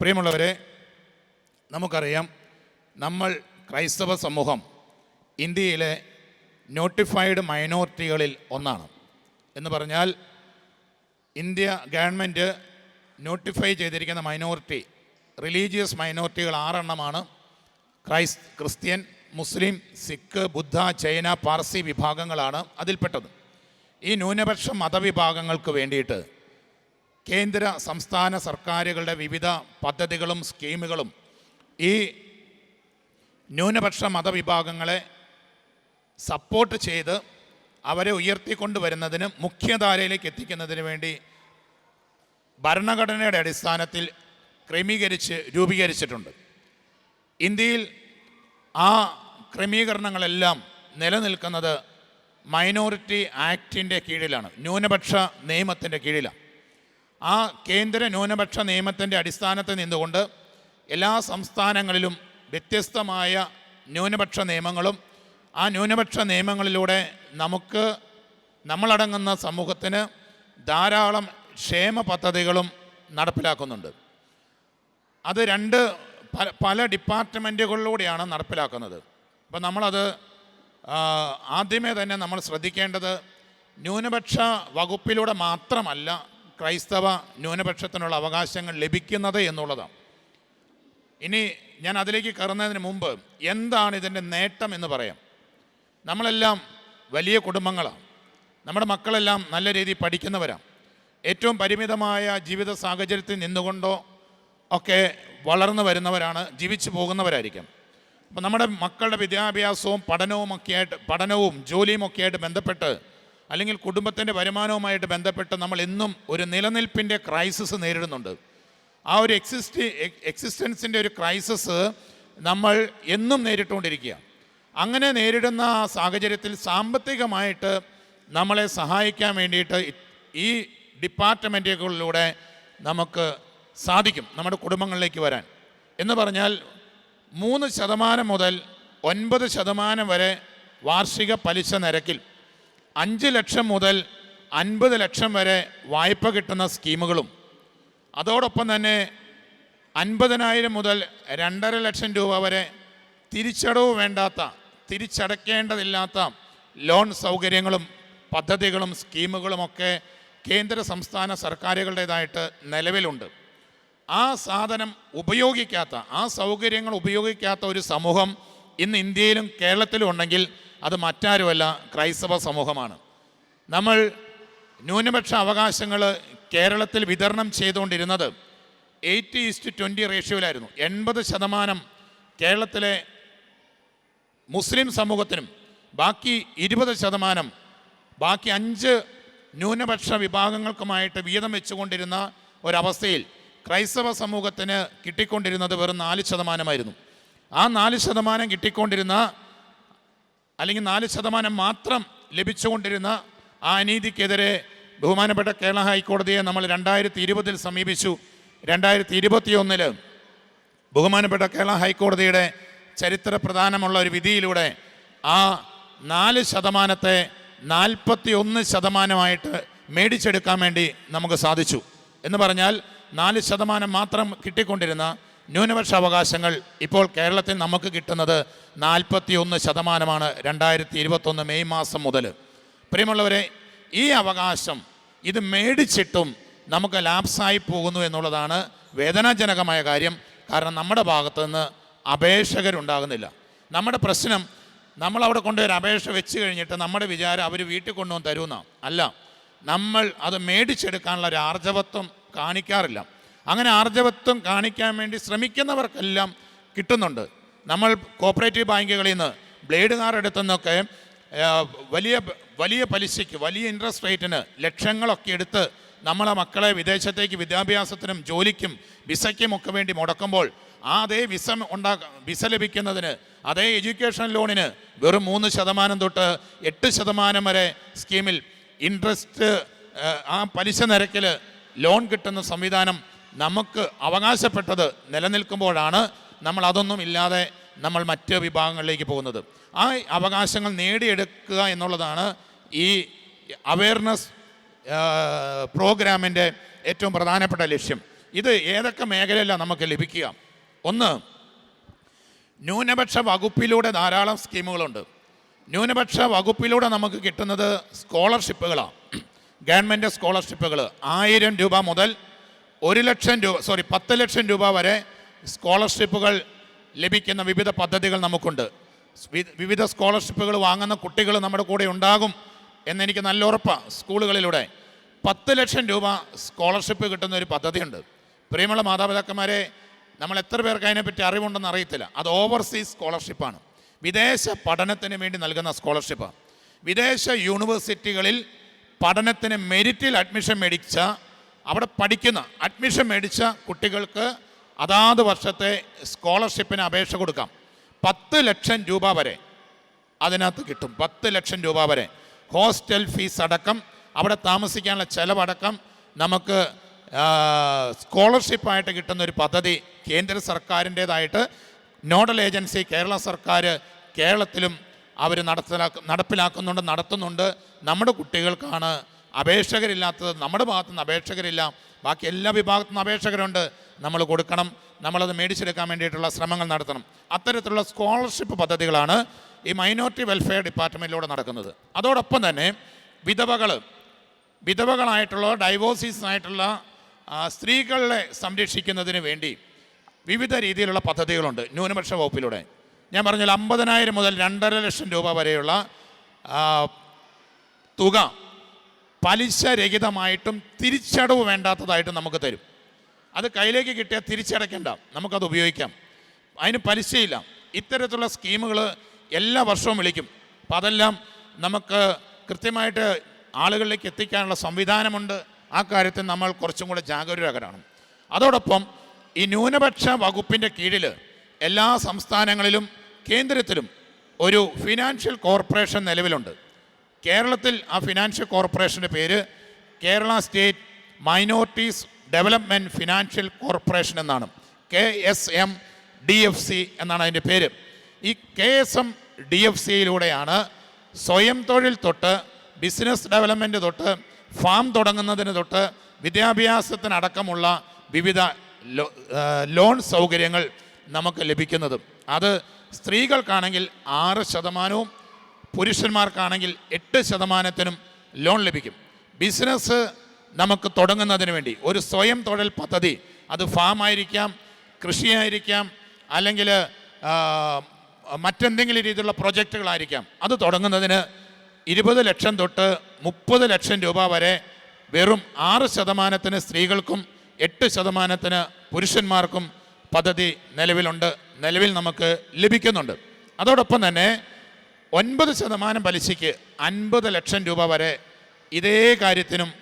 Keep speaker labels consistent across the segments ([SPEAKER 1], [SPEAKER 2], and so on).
[SPEAKER 1] പ്രിയമുള്ളവരെ നമുക്കറിയാം നമ്മൾ ക്രൈസ്തവ സമൂഹം ഇന്ത്യയിലെ നോട്ടിഫൈഡ് മൈനോറിറ്റികളിൽ ഒന്നാണ്. എന്ന് പറഞ്ഞാൽ ഇന്ത്യ ഗവൺമെന്റ് നോട്ടിഫൈ ചെയ്തിരിക്കുന്ന മൈനോറിറ്റി റിലീജിയസ് മൈനോറിറ്റികൾ ആറെണ്ണമാണ്. ക്രൈസ് ക്രിസ്ത്യൻ മുസ്ലിം സിഖ് ബുദ്ധ ചൈന പാർസി വിഭാഗങ്ങളാണ് അതിൽപ്പെട്ടത്. ഈ ന്യൂനപക്ഷ മതവിഭാഗങ്ങൾക്ക് വേണ്ടിയിട്ട് കേന്ദ്ര സംസ്ഥാന സർക്കാരുകളുടെ വിവിധ പദ്ധതികളും സ്കീമുകളും ഈ ന്യൂനപക്ഷ മതവിഭാഗങ്ങളെ സപ്പോർട്ട് ചെയ്ത് അവരെ ഉയർത്തിക്കൊണ്ടുവരുന്നതിന് മുഖ്യധാരയിലേക്ക് എത്തിക്കുന്നതിന് വേണ്ടി ഭരണഘടനയുടെ അടിസ്ഥാനത്തിൽ ക്രമീകരിച്ച് രൂപീകരിച്ചിട്ടുണ്ട്. ഇന്ത്യയിൽ ആ ക്രമീകരണങ്ങളെല്ലാം നിലനിൽക്കുന്നത് മൈനോറിറ്റി ആക്ടിന്റെ കീഴിലാണ് ന്യൂനപക്ഷ നിയമത്തിന്റെ കീഴിലാണ്. ആ കേന്ദ്ര ന്യൂനപക്ഷ നിയമത്തിന്റെ അടിസ്ഥാനത്തിൽ നിന്നുകൊണ്ട് എല്ലാ സംസ്ഥാനങ്ങളിലും വ്യത്യസ്തമായ ന്യൂനപക്ഷ നിയമങ്ങളും ആ ന്യൂനപക്ഷ നിയമങ്ങളിലൂടെ നമുക്ക് നമ്മളടങ്ങുന്ന സമൂഹത്തിന് ധാരാളം ക്ഷേമ പദ്ധതികളും നടപ്പിലാക്കുന്നുണ്ട്. അത് രണ്ട് പല പല ഡിപ്പാർട്ട്മെന്റുകളിലൂടെയാണ് നടപ്പിലാക്കുന്നത്. അപ്പോൾ നമ്മളത് ആദ്യമേ തന്നെ നമ്മൾ ശ്രദ്ധിക്കേണ്ടത് ന്യൂനപക്ഷ വകുപ്പിലൂടെ മാത്രമല്ല ക്രൈസ്തവ ന്യൂനപക്ഷത്തിനുള്ള അവകാശങ്ങൾ ലഭിക്കുന്നത് എന്നുള്ളതാണ്. ഇനി ഞാൻ അതിലേക്ക് കയറുന്നതിന് മുമ്പ് എന്താണ് ഇതിന്റെ നേട്ടം എന്ന് പറയാം. നമ്മളെല്ലാം വലിയ കുടുംബങ്ങളാണ്. നമ്മുടെ മക്കളെല്ലാം നല്ല രീതിയിൽ പഠിക്കുന്നവരാണ്. ഏറ്റവും പരിമിതമായ ജീവിത സാഹചര്യത്തിൽ നിന്നുകൊണ്ടോ ഒക്കെ വളർന്നു വരുന്നവരാണ് ജീവിച്ചു പോകുന്നവരായിരിക്കും. അപ്പം നമ്മുടെ മക്കളുടെ വിദ്യാഭ്യാസവും പഠനവും ഒക്കെ ആയിട്ട് പഠനവും ജോലിയും ഒക്കെ ആയിട്ട് ബന്ധപ്പെട്ട് അല്ലെങ്കിൽ കുടുംബത്തിന്റെ വരുമാനവുമായിട്ട് ബന്ധപ്പെട്ട് നമ്മൾ എന്നും ഒരു നിലനിൽപ്പിന്റെ ക്രൈസിസ് നേരിടുന്നുണ്ട്. ആ ഒരു എക്സിസ്റ്റ് എക്സിസ്റ്റൻസിന്റെ ഒരു ക്രൈസിസ് നമ്മൾ എന്നും നേരിട്ടുകൊണ്ടിരിക്കുക. അങ്ങനെ നേരിടുന്ന ആ സാഹചര്യത്തിൽ സാമ്പത്തികമായിട്ട് നമ്മളെ സഹായിക്കാൻ വേണ്ടിയിട്ട് ഈ ഡിപ്പാർട്ട്മെന്റുകളിലൂടെ നമുക്ക് സാധിക്കും നമ്മുടെ കുടുംബങ്ങളിലേക്ക് വരാൻ. എന്ന് പറഞ്ഞാൽ മൂന്ന് ശതമാനം മുതൽ ഒൻപത് ശതമാനം വരെ വാർഷിക പലിശ നിരക്കിൽ അഞ്ച് ലക്ഷം മുതൽ അൻപത് ലക്ഷം വരെ വായ്പ കിട്ടുന്ന സ്കീമുകളും. അതോടൊപ്പം തന്നെ അൻപതിനായിരം മുതൽ രണ്ടര ലക്ഷം രൂപ വരെ തിരിച്ചടവ് വേണ്ടാത്ത തിരിച്ചടയ്ക്കേണ്ടതില്ലാത്ത ലോൺ സൗകര്യങ്ങളും പദ്ധതികളും സ്കീമുകളുമൊക്കെ കേന്ദ്ര സംസ്ഥാന സർക്കാരുകളുടേതായിട്ട് നിലവിലുണ്ട്. ആ സാധനം ഉപയോഗിക്കാത്ത ആ സൗകര്യങ്ങൾ ഉപയോഗിക്കാത്ത ഒരു സമൂഹം ഇന്ന് ഇന്ത്യയിലും കേരളത്തിലും ഉണ്ടെങ്കിൽ അത് മറ്റാരുമല്ല ക്രൈസ്തവ സമൂഹമാണ്. നമ്മൾ ന്യൂനപക്ഷ അവകാശങ്ങൾ കേരളത്തിൽ വിതരണം ചെയ്തുകൊണ്ടിരുന്നത് എയ്റ്റി ഈസ്റ്റ് ട്വന്റി റേഷ്യോയിലായിരുന്നു. എൺപത് ശതമാനം കേരളത്തിലെ മുസ്ലിം സമൂഹത്തിനും ബാക്കി ഇരുപത് ശതമാനം ബാക്കി അഞ്ച് ന്യൂനപക്ഷ വിഭാഗങ്ങൾക്കുമായിട്ട് വീതം വെച്ചുകൊണ്ടിരുന്ന ഒരവസ്ഥയിൽ ക്രൈസ്തവ സമൂഹത്തിന് കിട്ടിക്കൊണ്ടിരുന്നത് വെറും നാല് ശതമാനമായിരുന്നു. ആ നാല് ശതമാനം കിട്ടിക്കൊണ്ടിരുന്ന അല്ലെങ്കിൽ നാല് ശതമാനം മാത്രം ലഭിച്ചുകൊണ്ടിരുന്ന ആ അനീതിക്കെതിരെ ബഹുമാനപ്പെട്ട കേരള ഹൈക്കോടതിയെ നമ്മൾ രണ്ടായിരത്തി ഇരുപതിൽ സമീപിച്ചു. രണ്ടായിരത്തി ഇരുപത്തിയൊന്നിൽ ബഹുമാനപ്പെട്ട കേരള ഹൈക്കോടതിയുടെ ചരിത്ര പ്രധാനമുള്ള ഒരു വിധിയിലൂടെ ആ നാല് ശതമാനത്തെ നാൽപ്പത്തി ഒന്ന് ശതമാനമായിട്ട് മേടിച്ചെടുക്കാൻ വേണ്ടി നമുക്ക് സാധിച്ചു. എന്ന് പറഞ്ഞാൽ നാല് ശതമാനം മാത്രം കിട്ടിക്കൊണ്ടിരുന്ന ന്യൂനപക്ഷ അവകാശങ്ങൾ ഇപ്പോൾ കേരളത്തിൽ നമുക്ക് കിട്ടുന്നത് നാൽപ്പത്തി ഒന്ന് ശതമാനമാണ് രണ്ടായിരത്തി ഇരുപത്തൊന്ന് മെയ് മാസം മുതൽ. പ്രിയമുള്ളവരെ ഈ അവകാശം ഇത് മേടിച്ചിട്ടും നമുക്ക് ലാപ്സായി പോകുന്നു എന്നുള്ളതാണ് വേദനാജനകമായ കാര്യം. കാരണം നമ്മുടെ ഭാഗത്തു നിന്ന് അപേക്ഷകരുണ്ടാകുന്നില്ല. നമ്മുടെ പ്രശ്നം നമ്മൾ അവിടെ കൊണ്ടുപോയി അപേക്ഷ വെച്ച് കഴിഞ്ഞിട്ട് നമ്മുടെ വിചാരം അവർ വീട്ടിൽ കൊണ്ടുവന്ന് തരുമെന്നാണ് അല്ല നമ്മൾ അത് മേടിച്ചെടുക്കാനുള്ള ഒരു ആർജവത്വം കാണിക്കാറില്ല. അങ്ങനെ ആർജവത്വം കാണിക്കാൻ വേണ്ടി ശ്രമിക്കുന്നവർക്കെല്ലാം കിട്ടുന്നുണ്ട്. നമ്മൾ കോപ്പറേറ്റീവ് ബാങ്കുകളിൽ നിന്ന് ബ്ലേഡ് കാർ എടുത്തെന്നൊക്കെ വലിയ വലിയ പലിശയ്ക്ക് വലിയ ഇൻട്രസ്റ്റ് റേറ്റിന് ലക്ഷങ്ങളൊക്കെ എടുത്ത് നമ്മളെ മക്കളെ വിദേശത്തേക്ക് വിദ്യാഭ്യാസത്തിനും ജോലിക്കും വിസയ്ക്കും ഒക്കെ വേണ്ടി മുടക്കുമ്പോൾ ആ അതേ വിസ ഉണ്ടാ വിസ ലഭിക്കുന്നതിന് അതേ എഡ്യൂക്കേഷൻ ലോണിന് വെറും മൂന്ന് ശതമാനം തൊട്ട് എട്ട് ശതമാനം വരെ സ്കീമിൽ ഇൻട്രസ്റ്റ് ആ പലിശ നിരക്കിൽ ലോൺ കിട്ടുന്ന സംവിധാനം നമുക്ക് അവകാശപ്പെട്ടത് നിലനിൽക്കുമ്പോഴാണ് നമ്മൾ അതൊന്നും ഇല്ലാതെ നമ്മൾ മറ്റ് വിഭാഗങ്ങളിലേക്ക് പോകുന്നത്. ആ അവകാശങ്ങൾ നേടിയെടുക്കുക എന്നുള്ളതാണ് ഈ അവയർനെസ് പ്രോഗ്രാമിന്റെ ഏറ്റവും പ്രധാനപ്പെട്ട ലക്ഷ്യം. ഇത് ഏതൊക്കെ മേഖലയിലാണ് നമുക്ക് ലഭിക്കുക? ഒന്ന് ന്യൂനപക്ഷ വകുപ്പിലൂടെ ധാരാളം സ്കീമുകളുണ്ട്. ന്യൂനപക്ഷ വകുപ്പിലൂടെ നമുക്ക് കിട്ടുന്നത് സ്കോളർഷിപ്പുകളാണ് ഗവൺമെന്റ് സ്കോളർഷിപ്പുകൾ ആയിരം രൂപ മുതൽ ഒരു ലക്ഷം രൂപ സോറി പത്ത് ലക്ഷം രൂപ വരെ സ്കോളർഷിപ്പുകൾ ലഭിക്കുന്ന വിവിധ പദ്ധതികൾ നമുക്കുണ്ട്. വിവിധ സ്കോളർഷിപ്പുകൾ വാങ്ങുന്ന കുട്ടികൾ നമ്മുടെ കൂടെ ഉണ്ടാകും എന്നെനിക്ക് നല്ല ഉറപ്പാണ് സ്കൂളുകളിലൂടെ. പത്ത് ലക്ഷം രൂപ സ്കോളർഷിപ്പ് കിട്ടുന്ന ഒരു പദ്ധതിയുണ്ട്. പ്രിയമുള്ള മാതാപിതാക്കന്മാരെ നമ്മൾ എത്ര പേർക്ക് അതിനെപ്പറ്റി അറിവുണ്ടെന്ന് അറിയത്തില്ല. അത് ഓവർസീസ് സ്കോളർഷിപ്പാണ്. വിദേശ പഠനത്തിന് വേണ്ടി നൽകുന്ന സ്കോളർഷിപ്പാണ് വിദേശ യൂണിവേഴ്സിറ്റികളിൽ പഠനത്തിന് മെരിറ്റിൽ അഡ്മിഷൻ മേടിച്ച അവിടെ പഠിക്കുന്ന അഡ്മിഷൻ മേടിച്ച കുട്ടികൾക്ക് അതാത് വർഷത്തെ സ്കോളർഷിപ്പിന് അപേക്ഷ കൊടുക്കാം. പത്ത് ലക്ഷം രൂപ വരെ അതിനകത്ത് കിട്ടും. പത്ത് ലക്ഷം രൂപ വരെ. ഹോസ്റ്റൽ ഫീസ് അടക്കം അവിടെ താമസിക്കാനുള്ള ചിലവടക്കം നമുക്ക് സ്കോളർഷിപ്പായിട്ട് കിട്ടുന്ന ഒരു പദ്ധതി കേന്ദ്ര സർക്കാരിന്റേതായിട്ട് നോഡൽ ഏജൻസി കേരള സർക്കാർ കേരളത്തിലും അവർ നടപ്പിലാക്ക നടപ്പിലാക്കുന്നുണ്ട് നടത്തുന്നുണ്ട്. നമ്മുടെ കുട്ടികൾക്കാണ് അപേക്ഷകരില്ലാത്തത് നമ്മുടെ ഭാഗത്തു നിന്ന് അപേക്ഷകരില്ല. ബാക്കി എല്ലാ വിഭാഗത്തു നിന്ന് അപേക്ഷകരുണ്ട്. നമ്മൾ കൊടുക്കണം. നമ്മളത് മേടിച്ചെടുക്കാൻ വേണ്ടിയിട്ടുള്ള ശ്രമങ്ങൾ നടത്തണം. അത്തരത്തിലുള്ള സ്കോളർഷിപ്പ് പദ്ധതികളാണ് ഈ മൈനോറിറ്റി വെൽഫെയർ ഡിപ്പാർട്ട്മെന്റിലൂടെ നടക്കുന്നത്. അതോടൊപ്പം തന്നെ വിധവകൾ വിധവകളായിട്ടുള്ള ഡൈവോഴ്സീസ് ആയിട്ടുള്ള സ്ത്രീകളെ സംരക്ഷിക്കുന്നതിന് വേണ്ടി വിവിധ രീതിയിലുള്ള പദ്ധതികളുണ്ട് ന്യൂനപക്ഷ വകുപ്പിലൂടെ. ഞാൻ പറഞ്ഞാൽ അമ്പതിനായിരം മുതൽ രണ്ടര ലക്ഷം രൂപ വരെയുള്ള ആ, തുക പലിശരഹിതമായിട്ടും തിരിച്ചടവ് വേണ്ടാത്തതായിട്ടും നമുക്ക് തരും. അത് കയ്യിലേക്ക് കിട്ടിയാൽ തിരിച്ചടയ്ക്കണ്ട. നമുക്കത് ഉപയോഗിക്കാം. അതിന് പലിശയില്ല. ഇത്തരത്തിലുള്ള സ്കീമുകൾ എല്ലാ വർഷവും വിളിക്കും. അപ്പം അതെല്ലാം നമുക്ക് കൃത്യമായിട്ട് ആളുകളിലേക്ക് എത്തിക്കാനുള്ള സംവിധാനമുണ്ട്. ആ കാര്യത്തിൽ നമ്മൾ കുറച്ചും കൂടെ ജാഗരൂകരാകണം. അതോടൊപ്പം ഈ ന്യൂനപക്ഷ വകുപ്പിന്റെ കീഴിൽ എല്ലാ സംസ്ഥാനങ്ങളിലും കേന്ദ്രത്തിലും ഒരു ഫിനാൻഷ്യൽ കോർപ്പറേഷൻ നിലവിലുണ്ട്. കേരളത്തിൽ ആ ഫിനാൻഷ്യൽ കോർപ്പറേഷന്റെ പേര് Kerala state minorities development financial corporation എന്നാണ്. K S M D F C എന്നാണ് അതിന്റെ പേര്. ഈ K S M D F സിയിലൂടെയാണ് സ്വയം തൊഴിൽ തൊട്ട് ബിസിനസ് ഡെവലപ്മെന്റ് തൊട്ട് ഫാം തുടങ്ങുന്നതിന് തൊട്ട് വിദ്യാഭ്യാസത്തിനടക്കമുള്ള വിവിധ ലോൺ സൗകര്യങ്ങൾ നമുക്ക് ലഭിക്കുന്നതും. അത് സ്ത്രീകൾക്കാണെങ്കിൽ ആറ് ശതമാനവും പുരുഷന്മാർക്കാണെങ്കിൽ എട്ട് ശതമാനത്തിനും ലോൺ ലഭിക്കും. ബിസിനസ് നമുക്ക് തുടങ്ങുന്നതിന് വേണ്ടി ഒരു സ്വയം തൊഴിൽ പദ്ധതി അത് ഫാം ആയിരിക്കാം കൃഷിയായിരിക്കാം അല്ലെങ്കിൽ മറ്റെന്തെങ്കിലും രീതിയിലുള്ള പ്രൊജക്റ്റുകളായിരിക്കാം അത് തുടങ്ങുന്നതിന് ഇരുപത് ലക്ഷം തൊട്ട് മുപ്പത് ലക്ഷം രൂപ വരെ വെറും ആറ് ശതമാനത്തിന് സ്ത്രീകൾക്കും എട്ട് ശതമാനത്തിന് പുരുഷന്മാർക്കും പദ്ധതി നിലവിലുണ്ട്. നിലവിൽ നമുക്ക് ലഭിക്കുന്നുണ്ട്. അതോടൊപ്പം തന്നെ ഒൻപത് ശതമാനം പലിശയ്ക്ക് അൻപത് ലക്ഷം രൂപ വരെ ഇതേ കാര്യത്തിനും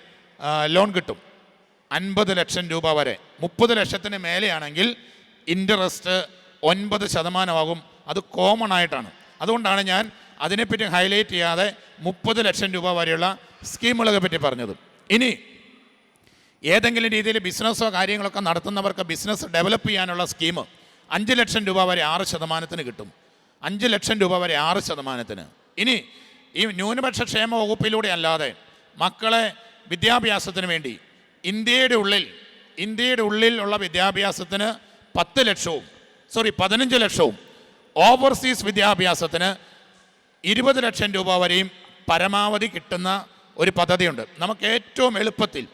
[SPEAKER 1] ലോൺ കിട്ടും. അൻപത് ലക്ഷം രൂപ വരെ. മുപ്പത് ലക്ഷത്തിന് മേലെയാണെങ്കിൽ ഇൻട്രസ്റ്റ് ഒൻപത് ശതമാനമാകും. അത് കോമൺ ആയിട്ടാണ്. അതുകൊണ്ടാണ് ഞാൻ അതിനെപ്പറ്റി ഹൈലൈറ്റ് ചെയ്യാതെ മുപ്പത് ലക്ഷം രൂപ വരെയുള്ള സ്കീമുകളെ പറ്റി പറഞ്ഞത്. ഇനി ഏതെങ്കിലും രീതിയിൽ ബിസിനസ്സോ കാര്യങ്ങളൊക്കെ നടത്തുന്നവർക്ക് ബിസിനസ് ഡെവലപ്പ് ചെയ്യാനുള്ള സ്കീം അഞ്ച് ലക്ഷം രൂപ വരെ ആറ് ശതമാനത്തിന് കിട്ടും. അഞ്ച് ലക്ഷം രൂപ വരെ ആറ് ശതമാനത്തിന്. ഇനി ഈ ന്യൂനപക്ഷ ക്ഷേമ വകുപ്പിലൂടെ അല്ലാതെ മക്കളെ വിദ്യാഭ്യാസത്തിന് വേണ്ടി ഇന്ത്യയുടെ ഉള്ളിൽ ഇന്ത്യയുടെ ഉള്ളിൽ ഉള്ള വിദ്യാഭ്യാസത്തിന് പത്ത് ലക്ഷവും സോറി പതിനഞ്ച് ലക്ഷവും ഓവർസീസ് വിദ്യാഭ്യാസത്തിന് ഇരുപത് ലക്ഷം രൂപ വരെയും പരമാവധി കിട്ടുന്ന ഒരു പദ്ധതിയുണ്ട്. നമുക്ക് ഏറ്റവും എളുപ്പത്തിൽ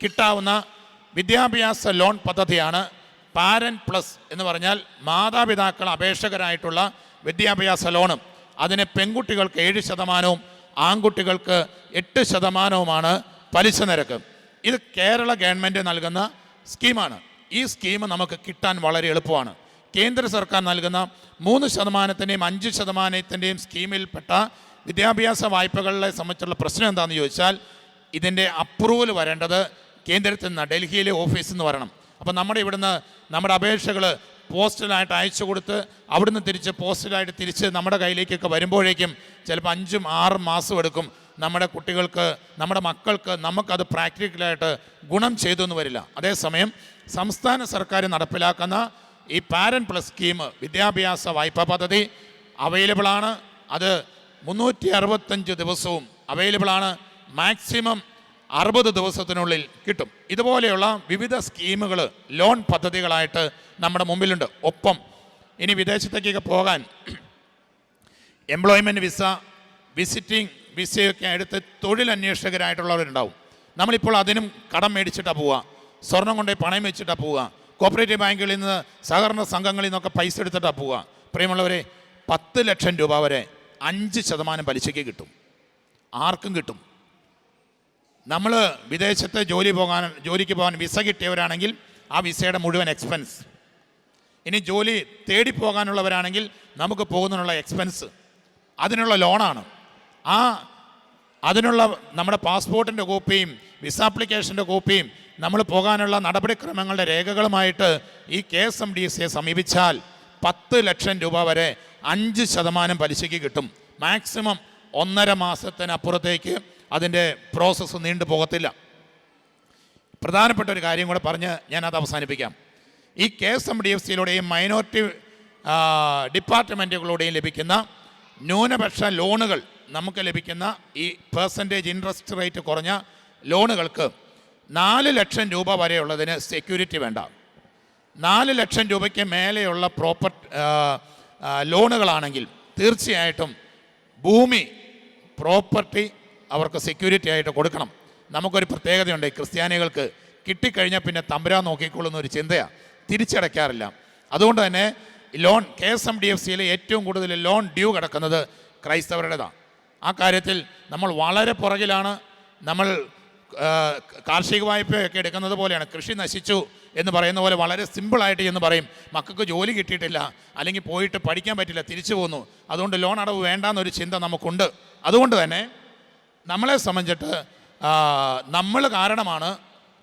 [SPEAKER 1] കിട്ടാവുന്ന വിദ്യാഭ്യാസ ലോൺ പദ്ധതിയാണ് പാരൻ പ്ലസ് എന്ന് പറഞ്ഞാൽ മാതാപിതാക്കൾ അപേക്ഷകരായിട്ടുള്ള വിദ്യാഭ്യാസ ലോണും അതിന് പെൺകുട്ടികൾക്ക് ഏഴ് ശതമാനവും ആൺകുട്ടികൾക്ക് എട്ട് ശതമാനവുമാണ് പലിശ നിരക്ക്. ഇത് കേരള ഗവൺമെന്റ് നൽകുന്ന സ്കീമാണ്. ഈ സ്കീം നമുക്ക് കിട്ടാൻ വളരെ എളുപ്പമാണ്. കേന്ദ്ര സർക്കാർ നൽകുന്ന മൂന്ന് ശതമാനത്തിന്റെയും അഞ്ച് ശതമാനത്തിന്റെയും സ്കീമിൽപ്പെട്ട വിദ്യാഭ്യാസ വായ്പകളെ സംബന്ധിച്ചുള്ള പ്രശ്നം എന്താണെന്ന് ചോദിച്ചാൽ ഇതിന്റെ അപ്രൂവൽ വരേണ്ടത് കേന്ദ്രത്തിൽ നിന്ന് ഡൽഹിയിലെ ഓഫീസിൽ നിന്ന് വരണം. അപ്പോൾ നമ്മുടെ ഇവിടുന്ന് നമ്മുടെ അപേക്ഷകൾ പോസ്റ്റലായിട്ട് അയച്ചു കൊടുത്ത് അവിടുന്ന് തിരിച്ച് പോസ്റ്റലായിട്ട് തിരിച്ച് നമ്മുടെ കയ്യിലേക്കൊക്കെ വരുമ്പോഴേക്കും ചിലപ്പോൾ അഞ്ചും ആറും മാസം എടുക്കും. നമ്മുടെ കുട്ടികൾക്ക് നമ്മുടെ മക്കൾക്ക് നമുക്കത് പ്രാക്ടിക്കലായിട്ട് ഗുണം ചെയ്തൊന്നും വരില്ല. അതേസമയം സംസ്ഥാന സർക്കാർ നടപ്പിലാക്കുന്ന ഈ പാരൻ പ്ലസ് സ്കീം വിദ്യാഭ്യാസ വായ്പാ പദ്ധതി അവൈലബിളാണ്. അത് മുന്നൂറ്റി അറുപത്തഞ്ച് ദിവസവും അവൈലബിളാണ്. മാക്സിമം അറുപത് ദിവസത്തിനുള്ളിൽ കിട്ടും. ഇതുപോലെയുള്ള വിവിധ സ്കീമുകൾ ലോൺ പദ്ധതികളായിട്ട് നമ്മുടെ മുമ്പിലുണ്ട്. ഒപ്പം ഇനി വിദേശത്തേക്കൊക്കെ പോകാൻ എംപ്ലോയ്മെന്റ് വിസ വിസിറ്റിംഗ് വിസയൊക്കെ എടുത്ത് തൊഴിലന്വേഷകരായിട്ടുള്ളവരുണ്ടാവും. നമ്മളിപ്പോൾ അതിനും കടം മേടിച്ചിട്ടാണ് പോവുക. സ്വർണം കൊണ്ടുപോയി പണയം വെച്ചിട്ടാണ് പോവുക. കോപ്പറേറ്റീവ് ബാങ്കുകളിൽ നിന്ന് സഹകരണ സംഘങ്ങളിൽ നിന്നൊക്കെ പൈസ എടുത്തിട്ടാണ് പോവുക. പ്രിയമുള്ളവരെ പത്ത് ലക്ഷം രൂപ വരെ അഞ്ച് ശതമാനം പലിശയ്ക്ക് കിട്ടും. ആർക്കും കിട്ടും. നമ്മൾ വിദേശത്ത് ജോലി പോകാൻ ജോലിക്ക് പോകാൻ വിസ കിട്ടിയവരാണെങ്കിൽ ആ വിസയുടെ മുഴുവൻ എക്സ്പെൻസ് ഇനി ജോലി തേടി പോകാനുള്ളവരാണെങ്കിൽ നമുക്ക് പോകുന്നതിനുള്ള എക്സ്പെൻസ് അതിനുള്ള ലോണാണ് ആ അതിനുള്ള നമ്മുടെ പാസ്പോർട്ടിന്റെ കോപ്പിയും വിസ ആപ്ലിക്കേഷന്റെ കോപ്പിയും നമ്മൾ പോകാനുള്ള നടപടിക്രമങ്ങളുടെ രേഖകളുമായിട്ട് ഈ കെ എസ് എം ഡി സിയെ സമീപിച്ചാൽ പത്ത് ലക്ഷം രൂപ വരെ അഞ്ച് ശതമാനം പലിശയ്ക്ക് കിട്ടും. മാക്സിമം ഒന്നര മാസത്തിനപ്പുറത്തേക്ക് അതിന്റെ പ്രോസസ്സ് നീണ്ടു പോകത്തില്ല. പ്രധാനപ്പെട്ട ഒരു കാര്യം കൂടെ പറഞ്ഞ് ഞാനത് അവസാനിപ്പിക്കാം. ഈ K S M D F സിയിലൂടെയും minority ഡിപ്പാർട്ട്മെന്റുകളുടെയും ലഭിക്കുന്ന ന്യൂനപക്ഷ ലോണുകൾ നമുക്ക് ലഭിക്കുന്ന ഈ പേഴ്സന്റേജ് ഇൻട്രസ്റ്റ് റേറ്റ് കുറഞ്ഞ ലോണുകൾക്ക് നാല് ലക്ഷം രൂപ വരെയുള്ളതിന് സെക്യൂരിറ്റി വേണ്ട. നാല് ലക്ഷം രൂപയ്ക്ക് മേലെയുള്ള പ്രോപ്പർ ലോണുകളാണെങ്കിൽ തീർച്ചയായിട്ടും ഭൂമി പ്രോപ്പർട്ടി അവർക്ക് സെക്യൂരിറ്റി ആയിട്ട് കൊടുക്കണം. നമുക്കൊരു പ്രത്യേകതയുണ്ട്. ക്രിസ്ത്യാനികൾക്ക് കിട്ടിക്കഴിഞ്ഞാൽ പിന്നെ തമ്പുരാൻ നോക്കിക്കൊള്ളുന്ന ഒരു ചിന്തയാണ് തിരിച്ചടയ്ക്കാറില്ല. അതുകൊണ്ട് തന്നെ loan K S M D F സിയിലെ ഏറ്റവും കൂടുതൽ ലോൺ ഡ്യൂ കിടക്കുന്നത് ക്രൈസ്തവരുടേതാണ് ആ കാര്യത്തിൽ നമ്മൾ വളരെ പുറകിലാണ്. നമ്മൾ കാർഷിക വായ്പയൊക്കെ എടുക്കുന്നത് പോലെയാണ്. കൃഷി നശിച്ചു എന്ന് പറയുന്ന പോലെ വളരെ സിമ്പിളായിട്ട് എന്ന് പറയും. മക്കൾക്ക് ജോലി കിട്ടിയിട്ടില്ല. അല്ലെങ്കിൽ പോയിട്ട് പഠിക്കാൻ പറ്റില്ല. തിരിച്ചു പോന്നു. അതുകൊണ്ട് ലോൺ അടവ് വേണ്ടാന്നൊരു ചിന്ത നമുക്കുണ്ട്. അതുകൊണ്ട് തന്നെ നമ്മളെ സംബന്ധിച്ചിട്ട് നമ്മൾ കാരണമാണ്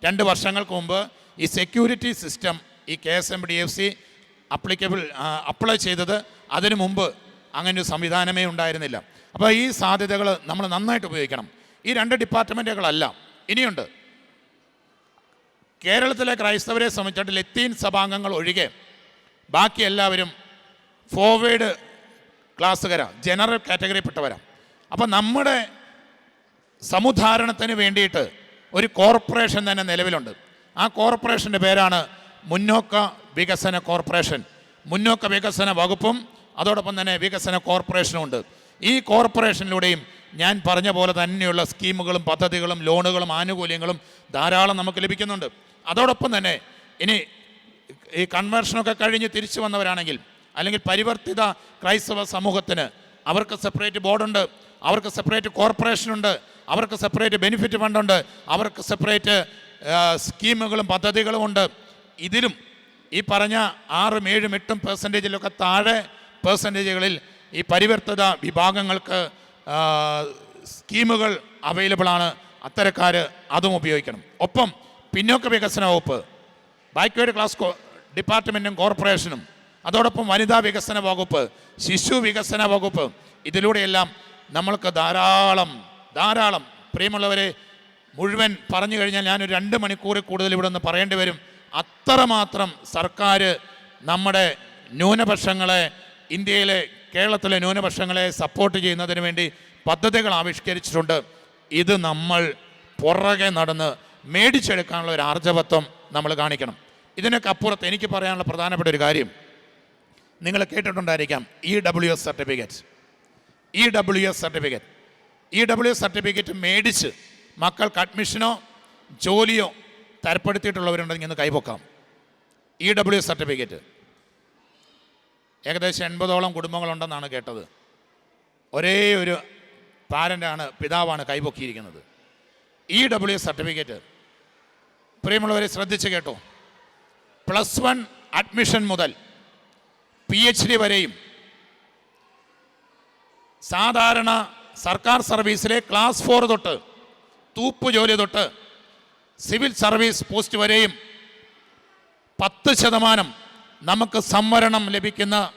[SPEAKER 1] രണ്ട് വർഷങ്ങൾക്ക് മുമ്പ് ഈ സെക്യൂരിറ്റി സിസ്റ്റം ഈ K S M D F C applicable apply ചെയ്തത് അതിനു മുമ്പ് അങ്ങനെ ഒരു സംവിധാനമേ ഉണ്ടായിരുന്നില്ല. അപ്പോൾ ഈ സാധ്യതകൾ നമ്മൾ നന്നായിട്ട് ഉപയോഗിക്കണം. ഈ രണ്ട് ഡിപ്പാർട്ട്മെന്റുകളല്ല ഇനിയുണ്ട്. കേരളത്തിലെ ക്രൈസ്തവരെ സംബന്ധിച്ചിട്ട് ലത്തീൻ സഭാംഗങ്ങൾ ഒഴികെ ബാക്കി എല്ലാവരും ഫോർവേഡ് ക്ലാസ്സുകാരാണ് ജനറൽ കാറ്റഗറിയിൽപ്പെട്ടവരാണ് അപ്പോൾ നമ്മുടെ സമുദ്ധാരണത്തിന് വേണ്ടിയിട്ട് ഒരു കോർപ്പറേഷൻ തന്നെ നിലവിലുണ്ട്. ആ കോർപ്പറേഷന്റെ പേരാണ് മുന്നോക്ക വികസന കോർപ്പറേഷൻ. മുന്നോക്ക വികസന വകുപ്പും അതോടൊപ്പം തന്നെ വികസന കോർപ്പറേഷനും ഉണ്ട്. ഈ കോർപ്പറേഷനിലൂടെയും ഞാൻ പറഞ്ഞ പോലെ തന്നെയുള്ള സ്കീമുകളും പദ്ധതികളും ലോണുകളും ആനുകൂല്യങ്ങളും ധാരാളം നമുക്ക് ലഭിക്കുന്നുണ്ട്. അതോടൊപ്പം തന്നെ ഇനി ഈ കൺവേർഷനൊക്കെ കഴിഞ്ഞ് തിരിച്ചു വന്നവരാണെങ്കിൽ അല്ലെങ്കിൽ പരിവർത്തിത ക്രൈസ്തവ സമൂഹത്തിന് അവർക്ക് സെപ്പറേറ്റ് ബോർഡുണ്ട്. അവർക്ക് സെപ്പറേറ്റ് കോർപ്പറേഷനുണ്ട് അവർക്ക് സെപ്പറേറ്റ് ബെനിഫിറ്റ് ഫണ്ടുണ്ട് അവർക്ക് സെപ്പറേറ്റ് സ്കീമുകളും പദ്ധതികളും ഉണ്ട്. ഇതിലും ഈ പറഞ്ഞ ആറും ഏഴും എട്ടും പെർസെന്റേജിലൊക്കെ താഴെ പെർസെന്റേജുകളിൽ ഈ പരിവർത്തിത വിഭാഗങ്ങൾക്ക് സ്കീമുകൾ അവൈലബിൾ ആണ്. അത്തരക്കാർ അതും ഉപയോഗിക്കണം. ഒപ്പം പിന്നോക്ക വികസന വകുപ്പ് ബാക്കിയുടെ ക്ലാസ് ഡിപ്പാർട്ട്മെന്റും കോർപ്പറേഷനും അതോടൊപ്പം വനിതാ വികസന വകുപ്പ് ശിശു വികസന വകുപ്പ് ഇതിലൂടെയെല്ലാം നമ്മൾക്ക് ധാരാളം ധാരാളം പ്രിയമുള്ളവരെ മുഴുവൻ പറഞ്ഞു കഴിഞ്ഞാൽ ഞാനൊരു രണ്ട് മണിക്കൂറിൽ കൂടുതൽ ഇവിടെ നിന്ന് പറയേണ്ടി വരും. അത്രമാത്രം സർക്കാർ നമ്മുടെ ന്യൂനപക്ഷങ്ങളെ ഇന്ത്യയിലെ കേരളത്തിലെ ന്യൂനപക്ഷങ്ങളെ സപ്പോർട്ട് ചെയ്യുന്നതിന് വേണ്ടി പദ്ധതികൾ ആവിഷ്കരിച്ചിട്ടുണ്ട്. ഇത് നമ്മൾ പുറകെ നടന്ന് മേടിച്ചെടുക്കാനുള്ള ഒരു ആർജവത്വം നമ്മൾ കാണിക്കണം. ഇതിനൊക്കെ അപ്പുറത്ത് എനിക്ക് പറയാനുള്ള പ്രധാനപ്പെട്ട ഒരു കാര്യം. നിങ്ങൾ കേട്ടിട്ടുണ്ടായിരിക്കാം E W S certificate E W S certificate E W S certificate മേടിച്ച് മക്കൾക്ക് അഡ്മിഷനോ ജോലിയോ തരപ്പെടുത്തിയിട്ടുള്ളവരുണ്ടെങ്കിൽ ഇന്ന് കൈപൊക്കാം. ഇ ഡബ്ല്യു എസ് സർട്ടിഫിക്കറ്റ് ഏകദേശം എൺപതോളം കുടുംബങ്ങളുണ്ടെന്നാണ് കേട്ടത്. ഒരേ ഒരു പാരന്റാണ് പിതാവാണ് കൈപൊക്കിയിരിക്കുന്നത്. ഇ ഡബ്ല്യു എസ് സർട്ടിഫിക്കറ്റ് പ്രിയമുള്ളവരെ ശ്രദ്ധിച്ച് കേട്ടോ. പ്ലസ് വൺ അഡ്മിഷൻ മുതൽ പി എച്ച് ഡി വരെയും സാധാരണ സർക്കാർ സർവീസിലെ ക്ലാസ് ഫോർ തൊട്ട് തൂപ്പ് ജോലി തൊട്ട് സിവിൽ സർവീസ് പോസ്റ്റ് വരെയും പത്ത് ശതമാനം നമുക്ക് സംവരണം ലഭിക്കുന്ന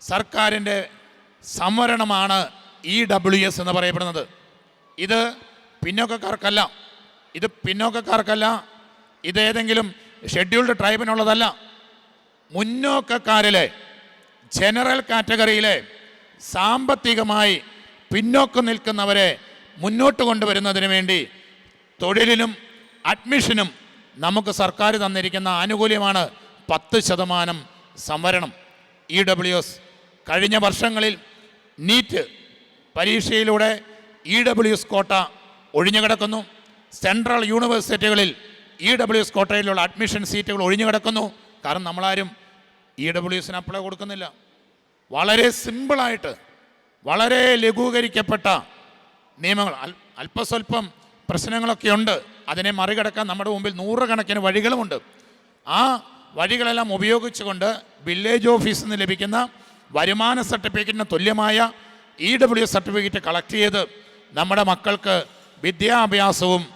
[SPEAKER 1] സർക്കാരിന്റെ സംവരണമാണ് ഇ ഡബ്ല്യു എസ് എന്ന് പറയപ്പെടുന്നത്. ഇത് പിന്നോക്കക്കാർക്കല്ല. ഇത് പിന്നോക്കക്കാർക്കല്ല. ഇതേതെങ്കിലും ഷെഡ്യൂൾഡ് ട്രൈബിനുള്ളതല്ല. മുന്നോക്കക്കാരിലെ ജനറൽ കാറ്റഗറിയിലെ സാമ്പത്തികമായി പിന്നോക്കം നിൽക്കുന്നവരെ മുന്നോട്ട് കൊണ്ടുവരുന്നതിന് വേണ്ടി തൊഴിലിനും അഡ്മിഷനും നമുക്ക് സർക്കാർ തന്നിരിക്കുന്ന ആനുകൂല്യമാണ് പത്ത് ശതമാനം സംവരണം. ഇ ഡബ്ല്യു എസ് കഴിഞ്ഞ വർഷങ്ങളിൽ നീറ്റ് പരീക്ഷയിലൂടെ ഇ ഡബ്ല്യു എസ് കോട്ട ഒഴിഞ്ഞുകിടക്കുന്നു സെൻട്രൽ യൂണിവേഴ്സിറ്റികളിൽ ഇ ഡബ്ല്യു എസ് കോട്ടയിലുള്ള അഡ്മിഷൻ സീറ്റുകൾ ഒഴിഞ്ഞുകിടക്കുന്നു കാരണം നമ്മളാരും ഇ ഡബ്ല്യു എസിന് അപ്ലൈ കൊടുക്കുന്നില്ല. വളരെ സിമ്പിളായിട്ട് വളരെ ലഘൂകരിക്കപ്പെട്ട നിയമങ്ങൾ. അല്പസ്വല്പം പ്രശ്നങ്ങളൊക്കെ ഉണ്ട്. അതിനെ മറികടക്കാൻ നമ്മുടെ മുമ്പിൽ നൂറുകണക്കിന് വഴികളുമുണ്ട്. ആ വഴികളെല്ലാം ഉപയോഗിച്ചുകൊണ്ട് വില്ലേജ് ഓഫീസിൽ നിന്ന് ലഭിക്കുന്ന വരുമാന സർട്ടിഫിക്കറ്റിന് തുല്യമായ ഇ ഡബ്ല്യു സർട്ടിഫിക്കറ്റ് കളക്ട് ചെയ്ത് നമ്മുടെ മക്കൾക്ക് വിദ്യാഭ്യാസവും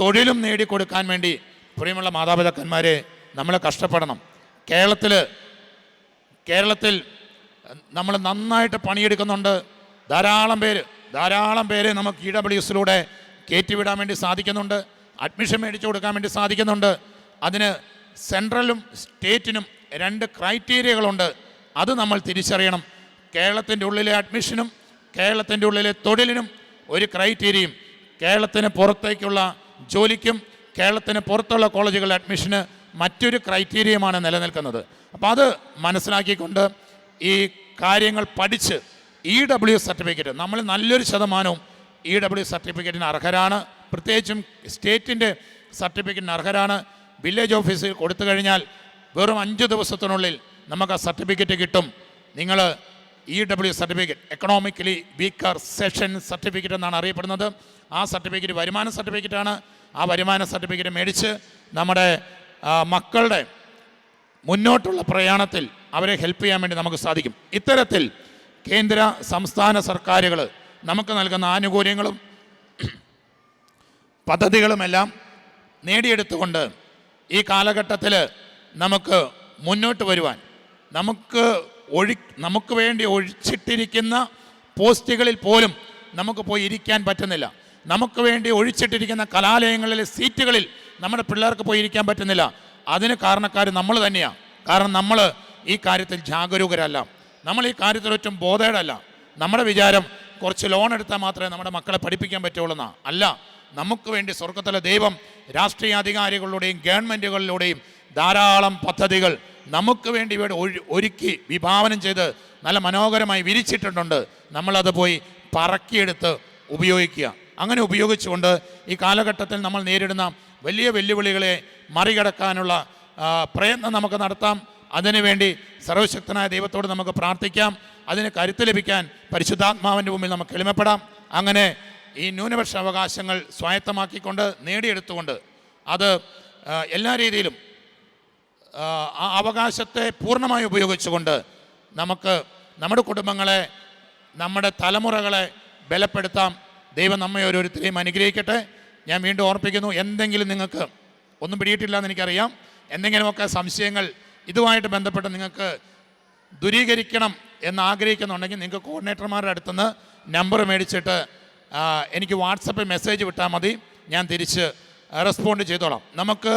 [SPEAKER 1] തൊഴിലും നേടിക്കൊടുക്കാൻ വേണ്ടി പ്രിയമുള്ള മാതാപിതാക്കന്മാരെ നമ്മൾ കഷ്ടപ്പെടണം. കേരളത്തിൽ കേരളത്തിൽ നമ്മൾ നന്നായിട്ട് പണിയെടുക്കുന്നുണ്ട്. ധാരാളം പേര് ധാരാളം പേര് നമുക്ക് ഇ ഡബ്ല്യു എസിലൂടെ കയറ്റിവിടാൻ വേണ്ടി സാധിക്കുന്നുണ്ട്. അഡ്മിഷൻ മേടിച്ചു കൊടുക്കാൻ വേണ്ടി സാധിക്കുന്നുണ്ട്. അതിന് സെൻട്രലും സ്റ്റേറ്റിനും രണ്ട് ക്രൈറ്റീരിയകളുണ്ട്. അത് നമ്മൾ തിരിച്ചറിയണം. കേരളത്തിന്റെ ഉള്ളിലെ അഡ്മിഷനും കേരളത്തിന്റെ ഉള്ളിലെ തൊഴിലിനും ഒരു ക്രൈറ്റീരിയയും. കേരളത്തിന് പുറത്തേക്കുള്ള ജോലിക്കും കേരളത്തിന് പുറത്തുള്ള കോളേജുകളിലെ അഡ്മിഷന് മറ്റൊരു ക്രൈറ്റീരിയമാണ് നിലനിൽക്കുന്നത്. അപ്പോൾ അത് മനസ്സിലാക്കിക്കൊണ്ട് ഈ കാര്യങ്ങൾ പഠിച്ച് ഇ ഡബ്ല്യു സർട്ടിഫിക്കറ്റ് നമ്മൾ നല്ലൊരു ശതമാനവും ഇ ഡബ്ല്യു സർട്ടിഫിക്കറ്റിന് അർഹരാണ്. പ്രത്യേകിച്ചും സ്റ്റേറ്റിന്റെ സർട്ടിഫിക്കറ്റിന് അർഹരാണ്. വില്ലേജ് ഓഫീസിൽ കൊടുത്തു കഴിഞ്ഞാൽ വെറും അഞ്ച് ദിവസത്തിനുള്ളിൽ നമുക്ക് ആ സർട്ടിഫിക്കറ്റ് കിട്ടും. നിങ്ങൾ E W certificate economically weaker section certificate എന്നാണ് അറിയപ്പെടുന്നത്. ആ സർട്ടിഫിക്കറ്റ് വരുമാന സർട്ടിഫിക്കറ്റാണ് ആ വരുമാന സർട്ടിഫിക്കറ്റ് മേടിച്ച് നമ്മുടെ മക്കളുടെ മുന്നോട്ടുള്ള പ്രയാണത്തിൽ അവരെ ഹെൽപ്പ് ചെയ്യാൻ വേണ്ടി നമുക്ക് സാധിക്കും. ഇത്തരത്തിൽ കേന്ദ്ര സംസ്ഥാന സർക്കാരുകൾ നമുക്ക് നൽകുന്ന ആനുകൂല്യങ്ങളും പദ്ധതികളുമെല്ലാം നേടിയെടുത്തുകൊണ്ട് ഈ കാലഘട്ടത്തിൽ നമുക്ക് മുന്നോട്ട് വരുവാൻ നമുക്ക് ഒഴി നമുക്ക് വേണ്ടി ഒഴിച്ചിട്ടിരിക്കുന്ന പോസ്റ്റുകളിൽ പോലും നമുക്ക് പോയി ഇരിക്കാൻ പറ്റുന്നില്ല. നമുക്ക് വേണ്ടി ഒഴിച്ചിട്ടിരിക്കുന്ന കലാലയങ്ങളിലെ സീറ്റുകളിൽ നമ്മുടെ പിള്ളേർക്ക് പോയി ഇരിക്കാൻ പറ്റുന്നില്ല. അതിന് കാരണക്കാർ നമ്മൾ തന്നെയാണ് കാരണം നമ്മൾ ഈ കാര്യത്തിൽ ജാഗരൂകരല്ല. നമ്മൾ ഈ കാര്യത്തിൽ ഒറ്റും ബോധേടല്ല. നമ്മുടെ വിചാരം കുറച്ച് ലോൺ എടുത്താൽ മാത്രമേ നമ്മുടെ മക്കളെ പഠിപ്പിക്കാൻ പറ്റുള്ളൂ എന്നാ. അല്ല നമുക്ക് വേണ്ടി സ്വർഗത്തിലെ ദൈവം രാഷ്ട്രീയ രാഷ്ട്രീയാധികാരികളുടെയും ഗവൺമെന്റുകളിലൂടെയും ധാരാളം പദ്ധതികൾ നമുക്ക് വേണ്ടി ഇവിടെ ഒരുക്കി വിഭാവനം ചെയ്ത് നല്ല മനോഹരമായി വിരിച്ചിട്ടുണ്ട് നമ്മളത് പോയി പറക്കിയെടുത്ത് ഉപയോഗിക്കുക. അങ്ങനെ ഉപയോഗിച്ചുകൊണ്ട് ഈ കാലഘട്ടത്തിൽ നമ്മൾ നേരിടുന്ന വലിയ വെല്ലുവിളികളെ മറികടക്കാനുള്ള പ്രയത്നം നമുക്ക് നടത്താം. അതിനുവേണ്ടി സർവശക്തനായ ദൈവത്തോട് നമുക്ക് പ്രാർത്ഥിക്കാം. അതിന് കരുത്ത് ലഭിക്കാൻ പരിശുദ്ധാത്മാവിന്റെ മുമ്പിൽ നമുക്ക് എളിമപ്പെടാം. അങ്ങനെ ഈ ന്യൂനപക്ഷ അവകാശങ്ങൾ സ്വായത്തമാക്കിക്കൊണ്ട് നേടിയെടുത്തുകൊണ്ട് അത് എല്ലാ രീതിയിലും ആ, അവകാശത്തെ പൂർണമായി ഉപയോഗിച്ചുകൊണ്ട് നമുക്ക് നമ്മുടെ കുടുംബങ്ങളെ നമ്മുടെ തലമുറകളെ ബലപ്പെടുത്താം. ദൈവം നമ്മെ ഓരോരുത്തരെയും അനുഗ്രഹിക്കട്ടെ. ഞാൻ വീണ്ടും ഓർപ്പിക്കുന്നു എന്തെങ്കിലും നിങ്ങൾക്ക് ഒന്നും പിടിയിട്ടില്ല എന്ന് എനിക്കറിയാം. എന്തെങ്കിലുമൊക്കെ സംശയങ്ങൾ ഇതുമായിട്ട് ബന്ധപ്പെട്ട് നിങ്ങൾക്ക് ദൂരീകരിക്കണം എന്ന് ആഗ്രഹിക്കുന്നുണ്ടെങ്കിൽ നിങ്ങൾക്ക് കോർഡിനേറ്റർമാരുടെ അടുത്തുനിന്ന് നമ്പർ മേടിച്ചിട്ട് എനിക്ക് വാട്സപ്പിൽ മെസ്സേജ് വിട്ടാൽ മതി. ഞാൻ തിരിച്ച് റെസ്പോണ്ട് ചെയ്തോളാം. നമുക്ക്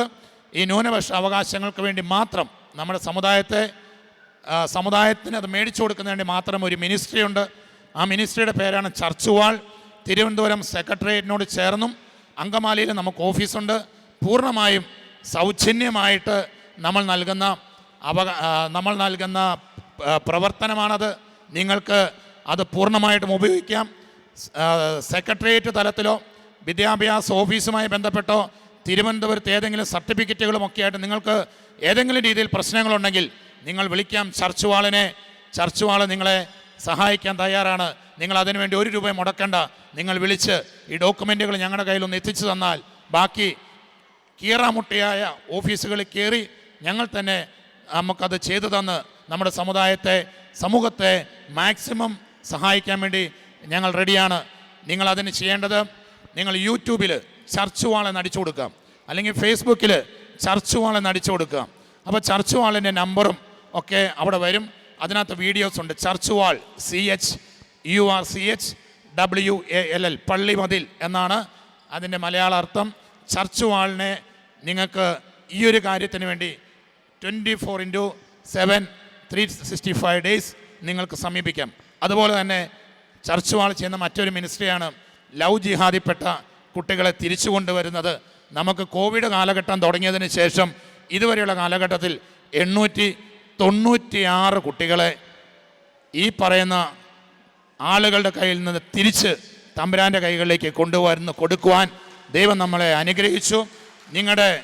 [SPEAKER 1] ഈ ന്യൂനപക്ഷ അവകാശങ്ങൾക്ക് വേണ്ടി മാത്രം നമ്മുടെ സമുദായത്തെ സമുദായത്തിന് അത് മേടിച്ചു കൊടുക്കുന്നതിന് വേണ്ടി മാത്രം ഒരു മിനിസ്ട്രി ഉണ്ട്. ആ മിനിസ്ട്രിയുടെ പേരാണ് ചർച്ച് വാൾ തിരുവനന്തപുരം സെക്രട്ടേറിയറ്റിനോട് ചേർന്നും അങ്കമാലിയിൽ നമുക്ക് ഓഫീസുണ്ട് പൂർണമായും സൗജന്യമായിട്ട് നമ്മൾ നൽകുന്ന അവക നമ്മൾ നൽകുന്ന പ്രവർത്തനമാണത്. നിങ്ങൾക്ക് അത് പൂർണമായിട്ടും ഉപയോഗിക്കാം. സെക്രട്ടേറിയറ്റ് തലത്തിലോ വിദ്യാഭ്യാസ ഓഫീസുമായി ബന്ധപ്പെട്ടോ തിരുവനന്തപുരത്ത് ഏതെങ്കിലും സർട്ടിഫിക്കറ്റുകളും ഒക്കെ ആയിട്ട് നിങ്ങൾക്ക് ഏതെങ്കിലും രീതിയിൽ പ്രശ്നങ്ങളുണ്ടെങ്കിൽ നിങ്ങൾ വിളിക്കാം. ചർച്ച് വാളിനെ ചർച്ച് വാൾ നിങ്ങളെ സഹായിക്കാൻ തയ്യാറാണ്. നിങ്ങൾ അതിനുവേണ്ടി ഒരു രൂപയും മുടക്കണ്ട. നിങ്ങൾ വിളിച്ച് ഈ ഡോക്യുമെന്റുകൾ ഞങ്ങളുടെ കയ്യിലൊന്ന് എത്തിച്ചു തന്നാൽ ബാക്കി കീറാമുട്ടിയായ ഓഫീസുകളിൽ കയറി ഞങ്ങൾ തന്നെ നമുക്കത് ചെയ്തു തന്ന് നമ്മുടെ സമുദായത്തെ സമൂഹത്തെ മാക്സിമം സഹായിക്കാൻ വേണ്ടി ഞങ്ങൾ റെഡിയാണ്. നിങ്ങൾ അതിന് ചെയ്യേണ്ടത് നിങ്ങൾ യൂട്യൂബിൽ ചർച്ച് വാളെ നടിച്ചു കൊടുക്കാം. അല്ലെങ്കിൽ ഫേസ്ബുക്കിൽ ചർച്ച് വാളെ നടിച്ചു കൊടുക്കുക അപ്പോൾ ചർച്ച് വാളിന്റെ നമ്പറും ഒക്കെ അവിടെ വരും. അതിനകത്ത് വീഡിയോസ് ഉണ്ട്. Church wall C H U R C H W A L L പള്ളി മതിൽ എന്നാണ് അതിന്റെ മലയാള അർത്ഥം. ചർച്ച് വാളിനെ നിങ്ങൾക്ക് ഈ ഒരു കാര്യത്തിന് വേണ്ടി twenty four into seven three sixty five days നിങ്ങൾക്ക് സമീപിക്കാം. അതുപോലെ തന്നെ ചർച്ച് വാൾ ചെയ്യുന്ന മറ്റൊരു മിനിസ്ട്രിയാണ് ലവ് ജിഹാദിപ്പെട്ട കുട്ടികളെ തിരിച്ചു കൊണ്ടുവരുന്നത്. നമുക്ക് കോവിഡ് കാലഘട്ടം തുടങ്ങിയതിന് ശേഷം ഇതുവരെയുള്ള കാലഘട്ടത്തിൽ എണ്ണൂറ്റി തൊണ്ണൂറ്റിയാറ് കുട്ടികളെ ഈ പറയുന്ന ആളുകളുടെ കയ്യിൽ നിന്ന് തിരിച്ച് തമ്പുരാന്റെ കൈകളിലേക്ക് കൊണ്ടുവരുന്ന കൊടുക്കുവാൻ ദൈവം നമ്മളെ അനുഗ്രഹിച്ചു. നിങ്ങളുടെ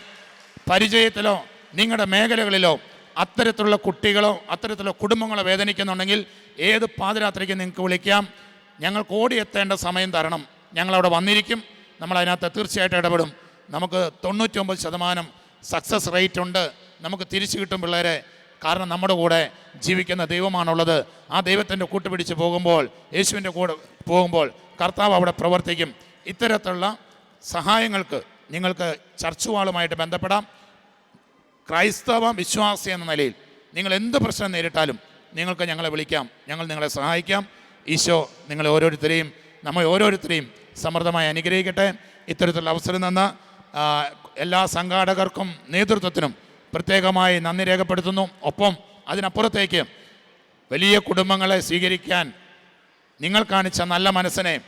[SPEAKER 1] പരിചയത്തിലോ നിങ്ങളുടെ മേഖലകളിലോ അത്തരത്തിലുള്ള കുട്ടികളോ അത്തരത്തിലുള്ള കുടുംബങ്ങളോ വേദനിക്കുന്നുണ്ടെങ്കിൽ ഏത് പാതിരാത്രിക്ക് നിങ്ങൾക്ക് വിളിക്കാം? ഞങ്ങൾക്ക് ഓടിയെത്തേണ്ട സമയം തരണം. ഞങ്ങളവിടെ വന്നിരിക്കും. നമ്മൾ അതിനകത്ത് തീർച്ചയായിട്ടും ഇടപെടും. നമുക്ക് തൊണ്ണൂറ്റൊമ്പത് ശതമാനം സക്സസ് റേറ്റ് ഉണ്ട്. നമുക്ക് തിരിച്ചു കിട്ടും പിള്ളേരെ. കാരണം നമ്മുടെ കൂടെ ജീവിക്കുന്ന ദൈവമാണുള്ളത്. ആ ദൈവത്തിന്റെ കൂട്ടുപിടിച്ച് പോകുമ്പോൾ യേശുവിന്റെ കൂടെ പോകുമ്പോൾ കർത്താവ് അവിടെ പ്രവർത്തിക്കും. ഇത്തരത്തിലുള്ള സഹായങ്ങൾക്ക് നിങ്ങൾക്ക് ചർച്ചുവാളുമായിട്ട് ബന്ധപ്പെടാം. ക്രൈസ്തവ വിശ്വാസി എന്ന നിലയിൽ നിങ്ങൾ എന്ത് പ്രശ്നം നേരിട്ടാലും നിങ്ങൾക്ക് ഞങ്ങളെ വിളിക്കാം. ഞങ്ങൾ നിങ്ങളെ സഹായിക്കാം. ഈശോ നിങ്ങളെ ഓരോരുത്തരെയും നമ്മൾ ഓരോരുത്തരെയും സമൃദ്ധമായി അനുഗ്രഹിക്കട്ടെ. ഇത്തരത്തിലുള്ള അവസരം നിന്ന് എല്ലാ സംഘാടകർക്കും നേതൃത്വത്തിനും പ്രത്യേകമായി നന്ദി രേഖപ്പെടുത്തുന്നു. ഒപ്പം അതിനപ്പുറത്തേക്ക് വലിയ കുടുംബങ്ങളെ സ്വീകരിക്കാൻ നിങ്ങൾ കാണിച്ച നല്ല മനസ്സിനെ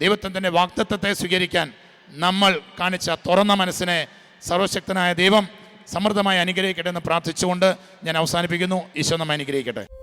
[SPEAKER 1] ദൈവത്തിന്റെ വാക്തത്വത്തെ സ്വീകരിക്കാൻ നമ്മൾ കാണിച്ച തുറന്ന മനസ്സിനെ സർവശക്തനായ ദൈവം സമൃദ്ധമായി അനുഗ്രഹിക്കട്ടെ എന്ന് പ്രാർത്ഥിച്ചുകൊണ്ട് ഞാൻ അവസാനിപ്പിക്കുന്നു. ഈശോ നമ്മെ അനുഗ്രഹിക്കട്ടെ.